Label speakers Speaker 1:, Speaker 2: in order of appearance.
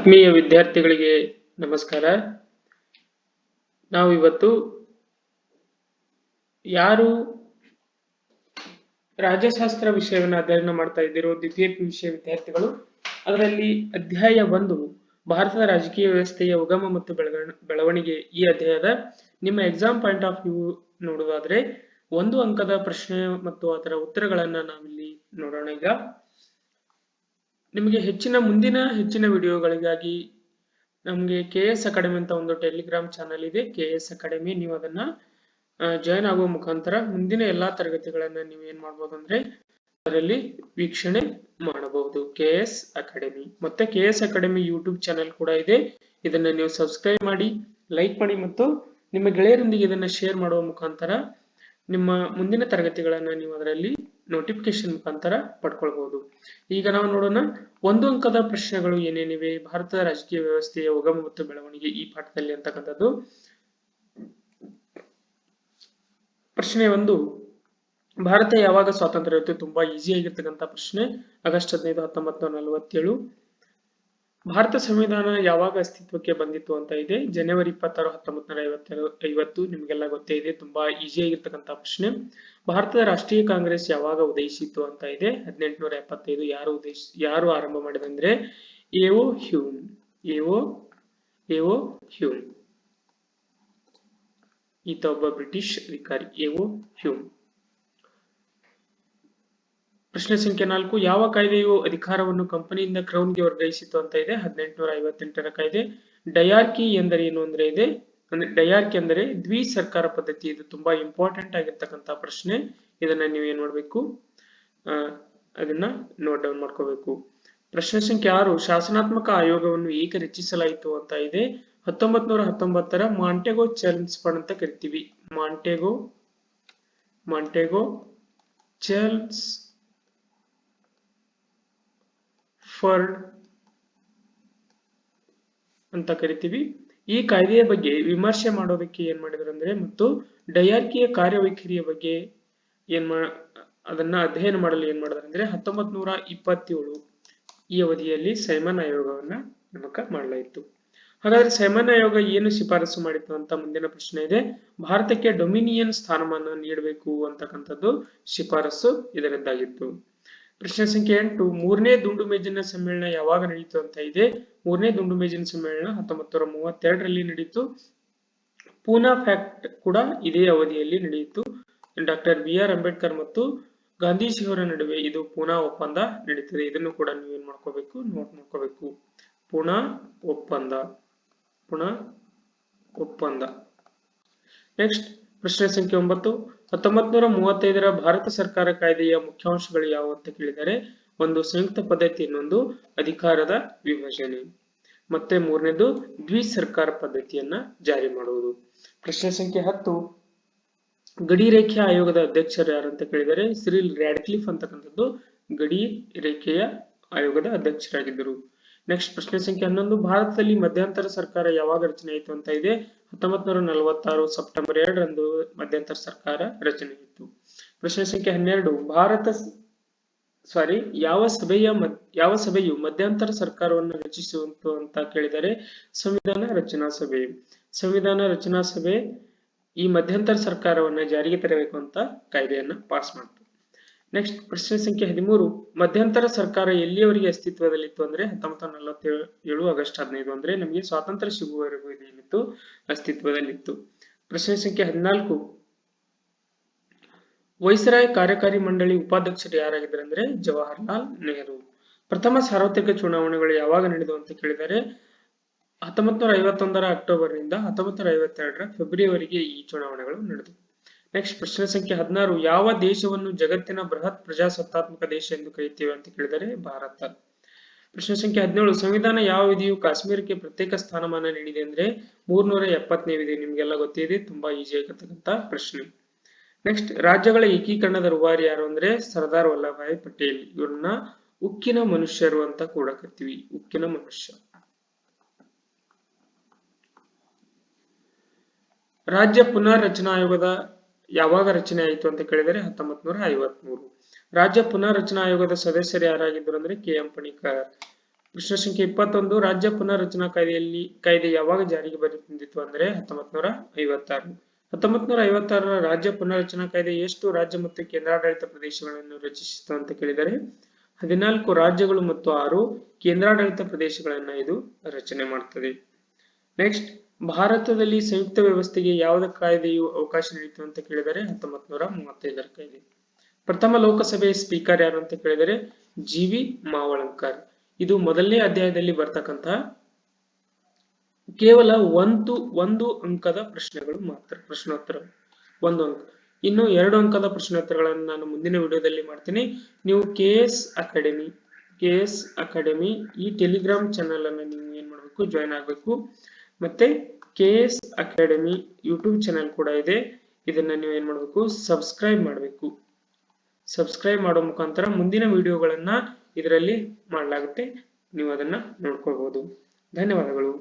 Speaker 1: ಆತ್ಮೀಯ ವಿದ್ಯಾರ್ಥಿಗಳಿಗೆ ನಮಸ್ಕಾರ. ನಾವು ಇವತ್ತು ಯಾರು ರಾಜ್ಯಶಾಸ್ತ್ರ ವಿಷಯವನ್ನು ಅಧ್ಯಯನ ಮಾಡ್ತಾ ಇದ್ದಿರೋ, ದ್ವಿತೀಯ ಪಿ ವಿಷಯ ವಿದ್ಯಾರ್ಥಿಗಳು, ಅದರಲ್ಲಿ ಅಧ್ಯಾಯ ಒಂದು, ಭಾರತದ ರಾಜಕೀಯ ವ್ಯವಸ್ಥೆಯ ಉಗಮ ಮತ್ತು ಬೆಳವಣ- ಬೆಳವಣಿಗೆ ಈ ಅಧ್ಯಾಯದ ನಿಮ್ಮ ಎಕ್ಸಾಮ್ ಪಾಯಿಂಟ್ ಆಫ್ ವ್ಯೂ ನೋಡೋದಾದ್ರೆ ಒಂದು ಅಂಕದ ಪ್ರಶ್ನೆ ಮತ್ತು ಅದರ ಉತ್ತರಗಳನ್ನ ನಾವಿಲ್ಲಿ ನೋಡೋಣ ಈಗ. ನಿಮಗೆ ಹೆಚ್ಚಿನ ಮುಂದಿನ ಹೆಚ್ಚಿನ ವಿಡಿಯೋಗಳಿಗಾಗಿ ನಮಗೆ ಕೆ ಎಸ್ ಅಕಾಡೆಮಿ ಅಂತ ಒಂದು ಟೆಲಿಗ್ರಾಮ್ ಚಾನಲ್ ಇದೆ. K S academy. ನೀವು ಅದನ್ನ ಜಾಯಿನ್ ಆಗುವ ಮುಖಾಂತರ ಮುಂದಿನ ಎಲ್ಲಾ ತರಗತಿಗಳನ್ನ ನೀವು ಏನ್ ಮಾಡಬಹುದು ಅಂದ್ರೆ ಅದರಲ್ಲಿ ವೀಕ್ಷಣೆ ಮಾಡಬಹುದು. K S academy. ಮತ್ತೆ K S academy YouTube channel ಕೂಡ ಇದೆ. ಇದನ್ನ ನೀವು ಸಬ್ಸ್ಕ್ರೈಬ್ ಮಾಡಿ ಲೈಕ್ ಮಾಡಿ ಮತ್ತು ನಿಮ್ಮ ಗೆಳೆಯರೊಂದಿಗೆ ಇದನ್ನ ಶೇರ್ ಮಾಡುವ ಮುಖಾಂತರ ನಿಮ್ಮ ಮುಂದಿನ ತರಗತಿಗಳನ್ನ ನೀವು ಅದರಲ್ಲಿ ನೋಟಿಫಿಕೇಶನ್ ಮುಖಾಂತರ ಪಡ್ಕೊಳ್ಬಹುದು ಈಗ ನಾವು ನೋಡೋಣ ಒಂದು ಅಂಕದ ಪ್ರಶ್ನೆಗಳು ಏನೇನಿವೆ? ಭಾರತದ ರಾಜಕೀಯ ವ್ಯವಸ್ಥೆಯ ಉಗಮ ಮತ್ತು ಬೆಳವಣಿಗೆ ಈ ಪಾಠದಲ್ಲಿ ಅಂತಕ್ಕಂಥದ್ದು. ಪ್ರಶ್ನೆ ಒಂದು, ಭಾರತ ಯಾವಾಗ ಸ್ವಾತಂತ್ರ್ಯ ಇರುತ್ತೆ? ತುಂಬಾ ಈಸಿ ಆಗಿರ್ತಕ್ಕಂಥ ಪ್ರಶ್ನೆ. ಆಗಸ್ಟ್ ಹದಿನೈದು, ಹತ್ತೊಂಬತ್ತು ನೂರ ನಲವತ್ತೇಳು. ಭಾರತ ಸಂವಿಧಾನ ಯಾವಾಗ ಅಸ್ತಿತ್ವಕ್ಕೆ ಬಂದಿತ್ತು ಅಂತ ಇದೆ. ಜನವರಿ ಇಪ್ಪತ್ತಾರು, ಹತ್ತೊಂಬತ್ತು ನೂರ ಐವತ್ತೆರಡು ಐವತ್ತು ನಿಮಗೆಲ್ಲ ಗೊತ್ತೇ ಇದೆ. ತುಂಬಾ ಈಸಿ ಆಗಿರ್ತಕ್ಕಂಥ ಪ್ರಶ್ನೆ. ಭಾರತದ ರಾಷ್ಟ್ರೀಯ ಕಾಂಗ್ರೆಸ್ ಯಾವಾಗ ಉದಯಿಸಿತು ಅಂತ ಇದೆ. ಹದಿನೆಂಟುನೂರ ಎಪ್ಪತ್ತೈದು ಯಾರು ಉದಯಿಸ್, ಯಾರು ಆರಂಭ ಮಾಡಿದಂದ್ರೆ A O Hume A O A O Hume ಈತ ಒಬ್ಬ ಬ್ರಿಟಿಷ್ ಅಧಿಕಾರಿ ಎಒ ಹ್ಯೂಮ್ ಪ್ರಶ್ನೆ ಸಂಖ್ಯೆ ನಾಲ್ಕು, ಯಾವ ಕಾಯ್ದೆಯು ಅಧಿಕಾರವನ್ನು ಕಂಪನಿಯಿಂದ ಕ್ರೌನ್ಗೆ ವರ್ಗಾಯಿಸಿತು ಅಂತ ಇದೆ. ಹದಿನೆಂಟುನೂರ ಐವತ್ತೆಂಟರ ಕಾಯ್ದೆ. ಡಯಾರ್ಕಿ ಎಂದರೆ ಏನು ಅಂದ್ರೆ ಇದೆ? ಅಂದ್ರೆ ಡಯಾರ್ಕಿ ಅಂದರೆ ದ್ವಿ ಸರ್ಕಾರ ಪದ್ಧತಿ, ಇದು ತುಂಬಾ ಇಂಪಾರ್ಟೆಂಟ್ ಆಗಿರ್ತಕ್ಕಂಥ ಪ್ರಶ್ನೆ. ಇದನ್ನ ನೀವು ಏನ್ ಮಾಡ್ಬೇಕು? ಅದನ್ನ ನೋಟ್ ಡೌನ್ ಮಾಡ್ಕೋಬೇಕು. ಪ್ರಶ್ನೆ ಸಂಖ್ಯೆ ಆರು, ಶಾಸನಾತ್ಮಕ ಆಯೋಗವನ್ನು ಏಕೆ ರಚಿಸಲಾಯಿತು ಅಂತ ಇದೆ. ಹತ್ತೊಂಬತ್ ನೂರ ಹತ್ತೊಂಬತ್ತರ ಮಾಂಟೆಗೋ ಚರ್ಲ್ಸ್ ಫಂಡ್ ಅಂತ ಕರಿತೀವಿ. ಮಾಂಟೆಗೋ ಮಾಂಟೆಗೋ ಚರ್ಲ್ಸ್ ಫರ್ಡ್ ಅಂತ ಕರಿತೀವಿ. ಈ ಕಾಯ್ದೆಯ ಬಗ್ಗೆ ವಿಮರ್ಶೆ ಮಾಡೋದಕ್ಕೆ ಏನ್ ಮಾಡಿದ್ರು ಅಂದ್ರೆ ಮತ್ತು ಡಯಾರ್ಕಿಯ ಕಾರ್ಯವೈಖರಿಯ ಬಗ್ಗೆ ಏನ್ ಅದನ್ನ ಅಧ್ಯಯನ ಮಾಡಲು ಏನ್ ಮಾಡಿದ್ರು ಅಂದ್ರೆ ಹತ್ತೊಂಬತ್ ನೂರ ಇಪ್ಪತ್ತೇಳು ಈ ಅವಧಿಯಲ್ಲಿ ಸೈಮನ್ ಆಯೋಗವನ್ನ ನಮಕ ಮಾಡಲಾಯಿತು. ಹಾಗಾದ್ರೆ ಸೈಮನ್ ಆಯೋಗ ಏನು ಶಿಫಾರಸು ಮಾಡಿತ್ತು ಅಂತ ಮುಂದಿನ ಪ್ರಶ್ನೆ ಇದೆ. ಭಾರತಕ್ಕೆ ಡೊಮಿನಿಯನ್ ಸ್ಥಾನಮಾನ ನೀಡಬೇಕು ಅಂತಕ್ಕಂಥದ್ದು ಶಿಫಾರಸು ಇದರಿಂದಾಗಿತ್ತು. ಪ್ರಶ್ನೆ ಸಂಖ್ಯೆ ಎಂಟು, ಮೂರನೇ ದುಂಡು ಮೇಜಿನ ಸಮ್ಮೇಳನ ಯಾವಾಗ ನಡೆಯಿತು ಅಂತ ಇದೆ. ಮೂರನೇ ದುಂಡು ಮೇಜಿನ ಸಮ್ಮೇಳನ ಹತ್ತೊಂಬತ್ತು ನೂರ ಮೂವತ್ತೆರಡರಲ್ಲಿ ನಡೆಯಿತು ಪೂನಾ ಫ್ಯಾಕ್ಟ್ ಕೂಡ ಇದೇ ಅವಧಿಯಲ್ಲಿ ನಡೆಯಿತು. ಡಾಕ್ಟರ್ ಬಿ ಆರ್ ಅಂಬೇಡ್ಕರ್ ಮತ್ತು ಗಾಂಧೀಜಿ ಅವರ ನಡುವೆ ಇದು ಪೂನಾ ಒಪ್ಪಂದ ನಡೀತದೆ. ಇದನ್ನು ಕೂಡ ನೀವು ಏನ್ ಮಾಡ್ಕೋಬೇಕು? ನೋಟ್ ಮಾಡ್ಕೋಬೇಕು. ಪೂನಾ ಒಪ್ಪಂದ. ಪುನಾ ಒಪ್ಪಂದ. ನೆಕ್ಸ್ಟ್ ಪ್ರಶ್ನೆ ಸಂಖ್ಯೆ ಒಂಬತ್ತು. ಹತ್ತೊಂಬತ್ ನೂರ ಮೂವತ್ತೈದರ ಭಾರತ ಸರ್ಕಾರ ಕಾಯ್ದೆಯ ಮುಖ್ಯಾಂಶಗಳು ಯಾವುವು ಅಂತ ಕೇಳಿದರೆ, ಒಂದು ಸಂಯುಕ್ತ ಪದ್ಧತಿ ಇನ್ನೊಂದು, ಅಧಿಕಾರದ ವಿಭಜನೆ. ಮತ್ತೆ ಮೂರನೇದು ದ್ವಿ ಸರ್ಕಾರ ಪದ್ಧತಿಯನ್ನ ಜಾರಿ ಮಾಡುವುದು. ಪ್ರಶ್ನೆ ಸಂಖ್ಯೆ ಹತ್ತು. ಗಡಿ ರೇಖೆ ಆಯೋಗದ ಅಧ್ಯಕ್ಷರು ಯಾರು ಅಂತ ಕೇಳಿದರೆ, ಸಿರಿಲ್ ರ್ಯಾಡ್ಕ್ಲಿಫ್ ಅಂತಕ್ಕಂಥದ್ದು ಗಡಿ ರೇಖೆಯ ಆಯೋಗದ ಅಧ್ಯಕ್ಷರಾಗಿದ್ದರು. ನೆಕ್ಸ್ಟ್ ಪ್ರಶ್ನೆ ಸಂಖ್ಯೆ ಹನ್ನೊಂದು, ಭಾರತದಲ್ಲಿ ಮಧ್ಯಂತರ ಸರ್ಕಾರ ಯಾವಾಗ ರಚನೆ ಆಯಿತು ಅಂತ ಇದೆ? ಹತ್ತೊಂಬತ್ ನೂರ ನಲವತ್ತಾರು ಸೆಪ್ಟೆಂಬರ್ ಎರಡರಂದು ಮಧ್ಯಂತರ ಸರ್ಕಾರ ರಚನೆ ಆಯಿತು ಪ್ರಶ್ನೆ ಸಂಖ್ಯೆ ಹನ್ನೆರಡು, ಭಾರತ ಸಾರಿ ಯಾವ ಸಭೆಯ ಯಾವ ಸಭೆಯು ಮಧ್ಯಂತರ ಸರ್ಕಾರವನ್ನು ರಚಿಸುವಂತು ಅಂತ ಕೇಳಿದರೆ ಸಂವಿಧಾನ ರಚನಾ ಸಭೆ. ಸಂವಿಧಾನ ರಚನಾ ಸಭೆ ಈ ಮಧ್ಯಂತರ ಸರ್ಕಾರವನ್ನ ಜಾರಿಗೆ ತರಬೇಕು ಅಂತ ಕಾಯ್ದೆಯನ್ನ ಪಾಸ್ ಮಾಡ್ತು ನೆಕ್ಸ್ಟ್ ಪ್ರಶ್ನೆ ಸಂಖ್ಯೆ ಹದಿಮೂರು. ಮಧ್ಯಂತರ ಸರ್ಕಾರ ಎಲ್ಲಿಯವರೆಗೆ ಅಸ್ತಿತ್ವದಲ್ಲಿತ್ತು ಅಂದ್ರೆ ಹತ್ತೊಂಬತ್ತು ನಲವತ್ತೇಳು ಆಗಸ್ಟ್ ಹದಿನೈದು ಅಂದ್ರೆ ನಮಗೆ ಸ್ವಾತಂತ್ರ್ಯ ಸಿಗುವವರೆಗೂ ಇದೇನಿತ್ತು ಅಸ್ತಿತ್ವದಲ್ಲಿತ್ತು. ಪ್ರಶ್ನೆ ಸಂಖ್ಯೆ ಹದಿನಾಲ್ಕು. ವೈಸರಾಯ್ ಕಾರ್ಯಕಾರಿ ಮಂಡಳಿ ಉಪಾಧ್ಯಕ್ಷರು ಯಾರಾಗಿದ್ದಾರೆ ಅಂದ್ರೆ ಜವಾಹರ್ಲಾಲ್ ನೆಹರು. ಪ್ರಥಮ ಸಾರ್ವತ್ರಿಕ ಚುನಾವಣೆಗಳು ಯಾವಾಗ ನಡೆದವು ಅಂತ ಕೇಳಿದರೆ ಹತ್ತೊಂಬತ್ತು ನೂರ ಐವತ್ತೊಂದರ ಅಕ್ಟೋಬರ್ನಿಂದ ಹತ್ತೊಂಬತ್ ನೂರ ಐವತ್ತೆರಡರ ಫೆಬ್ರವರಿಗೆ ಈ ಚುನಾವಣೆಗಳು ನಡೆದವು. ನೆಕ್ಸ್ಟ್ ಪ್ರಶ್ನೆ ಸಂಖ್ಯೆ ಹದಿನಾರು. ಯಾವ ದೇಶವನ್ನು ಜಗತ್ತಿನ ಬೃಹತ್ ಪ್ರಜಾಸತ್ತಾತ್ಮಕ ದೇಶ ಎಂದು ಕರೀತೇವೆ ಅಂತ ಕೇಳಿದರೆ ಭಾರತ. ಪ್ರಶ್ನೆ ಸಂಖ್ಯೆ ಹದಿನೇಳು. ಸಂವಿಧಾನ ಯಾವ ವಿಧಿಯು ಕಾಶ್ಮೀರಕ್ಕೆ ಪ್ರತ್ಯೇಕ ಸ್ಥಾನಮಾನ ನೀಡಿದೆ ಅಂದ್ರೆ ಮೂರ್ನೂರ ಎಪ್ಪತ್ತನೇ ವಿಧಿ ನಿಮ್ಗೆಲ್ಲ ಗೊತ್ತಿದೆ. ತುಂಬಾ ಈಜಿ ಆಗಿರ್ತಕ್ಕಂಥ ಪ್ರಶ್ನೆ. ನೆಕ್ಸ್ಟ್ ರಾಜ್ಯಗಳ ಏಕೀಕರಣದ ರೂವಾರಿ ಯಾರು ಅಂದ್ರೆ ಸರ್ದಾರ್ ವಲ್ಲಭಾಯಿ ಪಟೇಲ್. ಇವ್ರನ್ನ ಉಕ್ಕಿನ ಮನುಷ್ಯರು ಅಂತ ಕೂಡ ಕರಿತೀವಿ. ಉಕ್ಕಿನ ಮನುಷ್ಯ. ರಾಜ್ಯ ಪುನರ್ ರಚನಾ ಆಯೋಗದ ಯಾವಾಗ ರಚನೆ ಆಯಿತು ಅಂತ ಕೇಳಿದರೆ ಹತ್ತೊಂಬತ್ ನೂರ ಐವತ್ಮೂರು. ರಾಜ್ಯ ಪುನರ್ ರಚನಾ ಆಯೋಗದ ಸದಸ್ಯರು ಯಾರಾಗಿದ್ದರು ಅಂದ್ರೆ ಕೆ ಎಂ ಪಣಿಕರ್. ಪ್ರಶ್ನೆ ಸಂಖ್ಯೆ ಇಪ್ಪತ್ತೊಂದು, ರಾಜ್ಯ ಪುನರ್ರಚನಾ ಕಾಯ್ದೆಯಲ್ಲಿ ಕಾಯ್ದೆ ಯಾವಾಗ ಜಾರಿಗೆ ಬಂದಿತ್ತು ಅಂದ್ರೆ ಹತ್ತೊಂಬತ್ ನೂರ ಐವತ್ತಾರು. ಹತ್ತೊಂಬತ್ ನೂರ ಐವತ್ತಾರರ ರಾಜ್ಯ ಪುನರ್ರಚನಾ ಕಾಯ್ದೆ ಎಷ್ಟು ರಾಜ್ಯ ಮತ್ತು ಕೇಂದ್ರಾಡಳಿತ ಪ್ರದೇಶಗಳನ್ನು ರಚಿಸಿತು ಅಂತ ಕೇಳಿದರೆ ಹದಿನಾಲ್ಕು ರಾಜ್ಯಗಳು ಮತ್ತು ಆರು ಕೇಂದ್ರಾಡಳಿತ ಪ್ರದೇಶಗಳನ್ನ ಇದು ರಚನೆ ಮಾಡ್ತದೆ. ನೆಕ್ಸ್ಟ್ ಭಾರತದಲ್ಲಿ ಸಂಯುಕ್ತ ವ್ಯವಸ್ಥೆಗೆ ಯಾವುದ ಕಾಯ್ದೆಯು ಅವಕಾಶ ನೀಡಿತು ಅಂತ ಕೇಳಿದರೆ ಹತ್ತೊಂಬತ್ ನೂರ ಮೂವತ್ತೈದರ ಕಾಯ್ದೆ. ಪ್ರಥಮ ಲೋಕಸಭೆ ಸ್ಪೀಕರ್ ಯಾರು ಅಂತ ಕೇಳಿದರೆ ಜಿ ವಿ ಮಾವಳಂಕರ್. ಇದು ಮೊದಲನೇ ಅಧ್ಯಾಯದಲ್ಲಿ ಬರ್ತಕ್ಕಂತಹ ಕೇವಲ ಒಂದು ಒಂದು ಅಂಕದ ಪ್ರಶ್ನೆಗಳು ಮಾತ್ರ, ಪ್ರಶ್ನೋತ್ತರ, ಒಂದು ಅಂಕ. ಇನ್ನು ಎರಡು ಅಂಕದ ಪ್ರಶ್ನೋತ್ತರಗಳನ್ನು ನಾನು ಮುಂದಿನ ವಿಡಿಯೋದಲ್ಲಿ ಮಾಡ್ತೀನಿ. ನೀವು K S academy, K S academy ಈ ಟೆಲಿಗ್ರಾಮ್ ಚಾನಲ್ ಅನ್ನು ನೀವು ಏನ್ ಮಾಡಬೇಕು, ಜಾಯ್ನ್ ಆಗಬೇಕು. ಮತ್ತೆ K S academy YouTube channel ಕೂಡ ಇದೆ. ಇದನ್ನ ನೀವು ಏನ್ ಮಾಡಬೇಕು? ಸಬ್ಸ್ಕ್ರೈಬ್ ಮಾಡಬೇಕು. ಸಬ್ಸ್ಕ್ರೈಬ್ ಮಾಡೋ ಮುಖಾಂತರ ಮುಂದಿನ ವಿಡಿಯೋಗಳನ್ನ ಇದರಲ್ಲಿ ಮಾಡಲಾಗುತ್ತೆ. ನೀವು ಅದನ್ನ ನೋಡ್ಕೊಳ್ಬಹುದು ಧನ್ಯವಾದಗಳು.